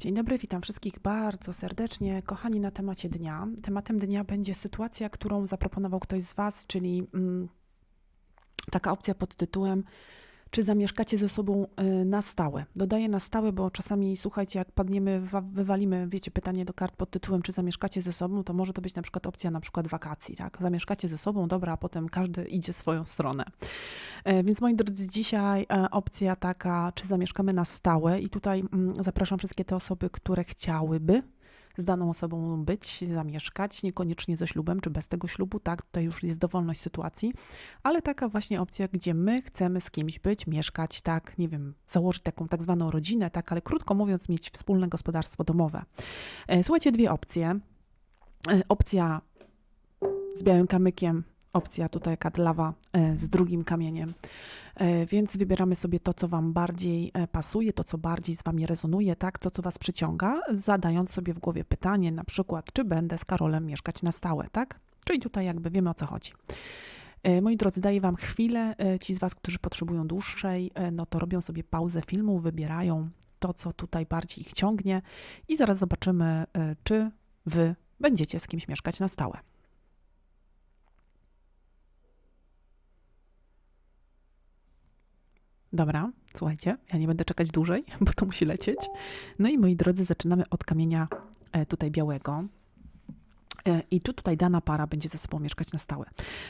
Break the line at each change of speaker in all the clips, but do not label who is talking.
Dzień dobry, witam wszystkich bardzo serdecznie. Kochani, na temacie dnia. Tematem dnia będzie sytuacja, którą zaproponował ktoś z Was, czyli mm, taka opcja pod tytułem czy zamieszkacie ze sobą y, na stałe. Dodaję na stałe, bo czasami, słuchajcie, jak padniemy, wa- wywalimy, wiecie, pytanie do kart pod tytułem, czy zamieszkacie ze sobą, to może to być na przykład opcja na przykład wakacji, tak? Zamieszkacie ze sobą, dobra, a potem każdy idzie swoją stronę. E, Więc moi drodzy, dzisiaj e, opcja taka, czy zamieszkamy na stałe i tutaj mm, zapraszam wszystkie te osoby, które chciałyby z daną osobą być, zamieszkać, niekoniecznie ze ślubem, czy bez tego ślubu, tak, tutaj już jest dowolność sytuacji, ale taka właśnie opcja, gdzie my chcemy z kimś być, mieszkać, tak, nie wiem, założyć taką tak zwaną rodzinę, tak, ale krótko mówiąc, mieć wspólne gospodarstwo domowe. E, Słuchajcie, dwie opcje. E, Opcja z białym kamykiem, opcja tutaj kadlawa e, z drugim kamieniem. E, Więc wybieramy sobie to, co Wam bardziej e, pasuje, to, co bardziej z Wami rezonuje, tak, to, co Was przyciąga, zadając sobie w głowie pytanie, na przykład, czy będę z Karolem mieszkać na stałe, tak? Czyli tutaj jakby wiemy, o co chodzi. Moi drodzy, daję Wam chwilę. Ci z Was, którzy potrzebują dłuższej, no to robią sobie pauzę filmu, wybierają to, co tutaj bardziej ich ciągnie i zaraz zobaczymy, czy Wy będziecie z kimś mieszkać na stałe. Dobra, słuchajcie, ja nie będę czekać dłużej, bo to musi lecieć. No i moi drodzy, zaczynamy od kamienia e, tutaj białego. I czy tutaj dana para będzie ze sobą mieszkać na stałe?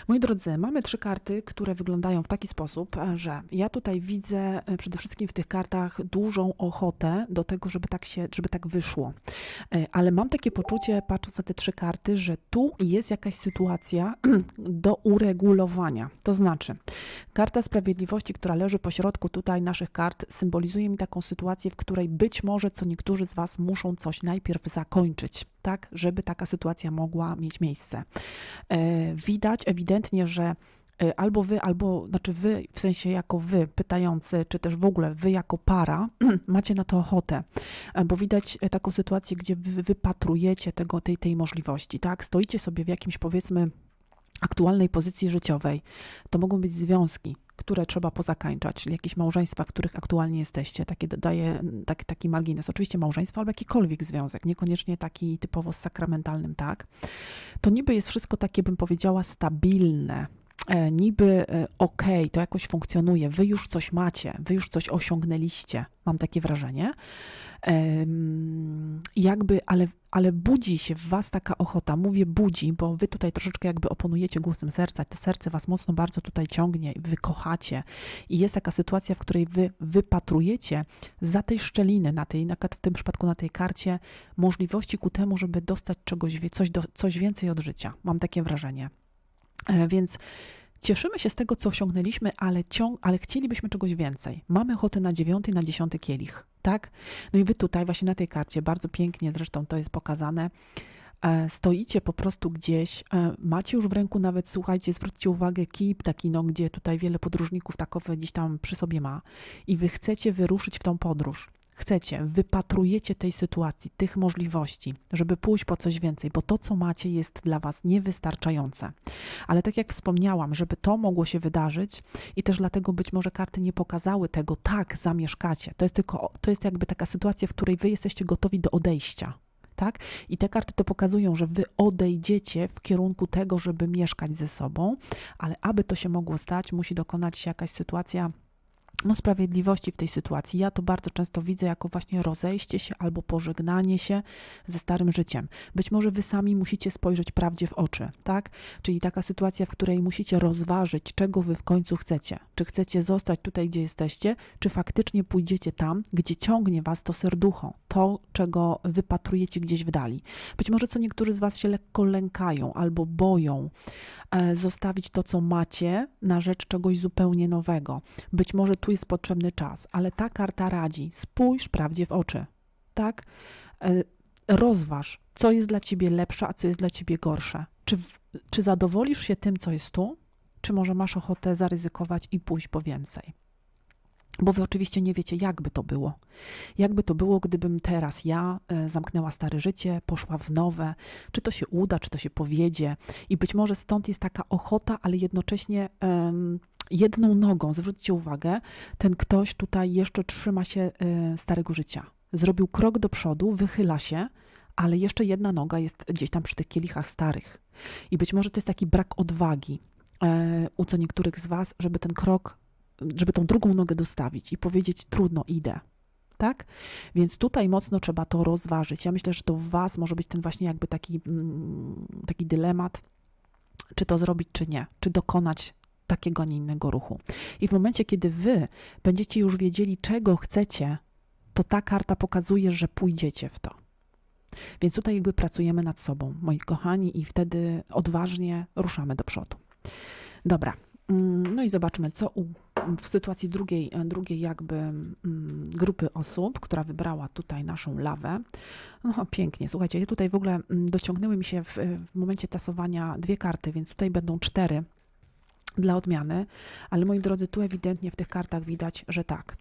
Moi drodzy, mamy trzy karty, które wyglądają w taki sposób, że ja tutaj widzę e, przede wszystkim w tych kartach dużą ochotę do tego, żeby tak się, żeby tak wyszło. E, Ale mam takie poczucie, patrząc na te trzy karty, że tu jest jakaś sytuacja do uregulowania. To znaczy, Karta Sprawiedliwości, która leży po środku tutaj naszych kart, symbolizuje mi taką sytuację, w której być może co niektórzy z Was muszą coś najpierw zakończyć, tak, żeby taka sytuacja mogła mieć miejsce. E, widać ewidentnie, że e, albo wy, albo, znaczy wy, w sensie jako wy, pytający, czy też w ogóle wy jako para, macie na to ochotę, E, bo widać taką sytuację, gdzie wy wypatrujecie tego, tej, tej możliwości, tak, stoicie sobie w jakimś, powiedzmy, aktualnej pozycji życiowej. To mogą być związki, które trzeba pozakańczać, jakieś małżeństwa, w których aktualnie jesteście. Takie daje taki, taki margines. Oczywiście małżeństwo albo jakikolwiek związek, niekoniecznie taki typowo sakramentalnym, tak. To niby jest wszystko takie, bym powiedziała, stabilne. E, niby e, okej, to jakoś funkcjonuje, wy już coś macie, wy już coś osiągnęliście, mam takie wrażenie. Jakby, ale, ale budzi się w was taka ochota, mówię budzi, bo wy tutaj troszeczkę jakby oponujecie głosem serca, to serce was mocno bardzo tutaj ciągnie, wy kochacie i jest taka sytuacja, w której wy wypatrujecie za tej szczeliny, na tej, w tym przypadku na tej karcie, możliwości ku temu, żeby dostać czegoś, coś, do, coś więcej od życia. Mam takie wrażenie. E, Więc cieszymy się z tego, co osiągnęliśmy, ale, ciąg, ale chcielibyśmy czegoś więcej. Mamy ochotę na dziewiąty, na dziesiąty kielich, tak? No i wy tutaj, właśnie na tej karcie, bardzo pięknie zresztą to jest pokazane, e, stoicie po prostu gdzieś, e, macie już w ręku nawet, słuchajcie, zwróćcie uwagę, kip taki, no, gdzie tutaj wiele podróżników takowe gdzieś tam przy sobie ma i wy chcecie wyruszyć w tą podróż. Chcecie, wypatrujecie tej sytuacji, tych możliwości, żeby pójść po coś więcej, bo to, co macie, jest dla Was niewystarczające. Ale tak jak wspomniałam, żeby to mogło się wydarzyć i też dlatego być może karty nie pokazały tego, tak, zamieszkacie. To jest tylko, to jest jakby taka sytuacja, w której Wy jesteście gotowi do odejścia. Tak? I te karty to pokazują, że wy odejdziecie w kierunku tego, żeby mieszkać ze sobą, ale aby to się mogło stać, musi dokonać się jakaś sytuacja no, sprawiedliwości w tej sytuacji. Ja to bardzo często widzę jako właśnie rozejście się albo pożegnanie się ze starym życiem. Być może wy sami musicie spojrzeć prawdzie w oczy, tak? Czyli taka sytuacja, w której musicie rozważyć, czego wy w końcu chcecie. Czy chcecie zostać tutaj, gdzie jesteście, czy faktycznie pójdziecie tam, gdzie ciągnie was to serducho, to, czego wypatrujecie gdzieś w dali. Być może co niektórzy z was się lekko lękają albo boją e, zostawić to, co macie, na rzecz czegoś zupełnie nowego. Być może tu jest potrzebny czas, ale ta karta radzi: spójrz prawdzie w oczy, tak? E, Rozważ, co jest dla ciebie lepsze, a co jest dla ciebie gorsze. Czy, czy zadowolisz się tym, co jest tu, czy może masz ochotę zaryzykować i pójść po więcej? Bo wy oczywiście nie wiecie, jakby to było. Jakby to było, gdybym teraz ja e, zamknęła stare życie, poszła w nowe, czy to się uda, czy to się powiedzie. I być może stąd jest taka ochota, ale jednocześnie em, jedną nogą, zwróćcie uwagę, ten ktoś tutaj jeszcze trzyma się e, starego życia. zrobił krok do przodu, wychyla się, ale jeszcze jedna noga jest gdzieś tam przy tych kielichach starych. I być może to jest taki brak odwagi e, u co niektórych z Was, żeby ten krok, żeby tą drugą nogę dostawić i powiedzieć: Trudno, idę. Tak? Więc tutaj mocno trzeba to rozważyć. Ja myślę, że to w Was może być ten właśnie jakby taki, mm, taki dylemat, czy to zrobić, czy nie, czy dokonać takiego, a nie innego ruchu. I w momencie, kiedy Wy będziecie już wiedzieli, czego chcecie, to ta karta pokazuje, że pójdziecie w to. Więc tutaj jakby pracujemy nad sobą, moi kochani, i wtedy odważnie ruszamy do przodu. Dobra, mm, no i zobaczmy, co u, w sytuacji drugiej, drugiej jakby mm, grupy osób, która wybrała tutaj naszą lawę. No pięknie, słuchajcie, tutaj w ogóle mm, dociągnęły mi się w, w momencie tasowania dwie karty, więc tutaj będą cztery dla odmiany, ale moi drodzy, tu ewidentnie w tych kartach widać, że tak.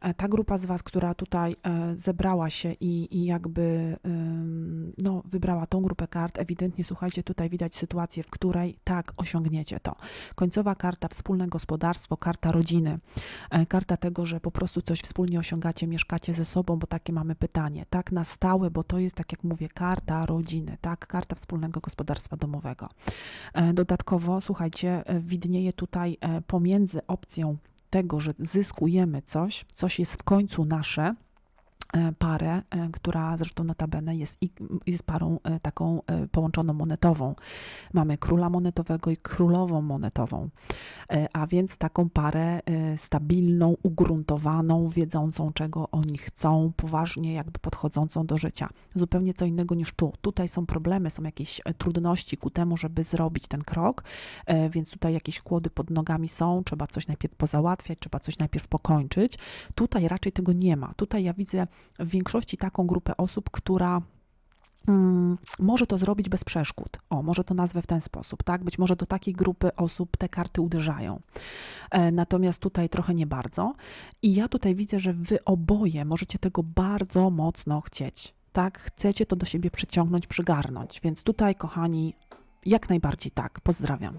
E, Ta grupa z Was, która tutaj e, zebrała się i, i jakby no, wybrała tą grupę kart, ewidentnie słuchajcie, tutaj widać sytuację, w której tak osiągniecie to. Końcowa karta wspólne gospodarstwo, karta rodziny, e, karta tego, że po prostu coś wspólnie osiągacie, mieszkacie ze sobą, bo takie mamy pytanie. Tak na stałe, bo to jest, tak jak mówię, karta rodziny, tak, karta wspólnego gospodarstwa domowego. Dodatkowo, słuchajcie, e, widnieje tutaj e, pomiędzy opcją tego, że zyskujemy coś, coś jest w końcu nasze, parę, e, która zresztą notabene jest, jest parą e, taką e, połączoną monetową. Mamy króla monetowego i królową monetową, E, a więc taką parę e, stabilną, ugruntowaną, wiedzącą czego oni chcą, poważnie jakby podchodzącą do życia. Zupełnie co innego niż tu. Tutaj są problemy, są jakieś e, trudności ku temu, żeby zrobić ten krok, e, więc tutaj jakieś kłody pod nogami są, trzeba coś najpierw pozałatwiać, trzeba coś najpierw pokończyć. Tutaj raczej tego nie ma. Tutaj ja widzę w większości taką grupę osób, która mm, może to zrobić bez przeszkód. O, może to nazwę w ten sposób, tak? Być może do takiej grupy osób te karty uderzają. E, natomiast tutaj trochę nie bardzo. I ja tutaj widzę, że wy oboje możecie tego bardzo mocno chcieć. Tak, chcecie to do siebie przyciągnąć, przygarnąć. Więc tutaj, kochani, jak najbardziej tak. Pozdrawiam.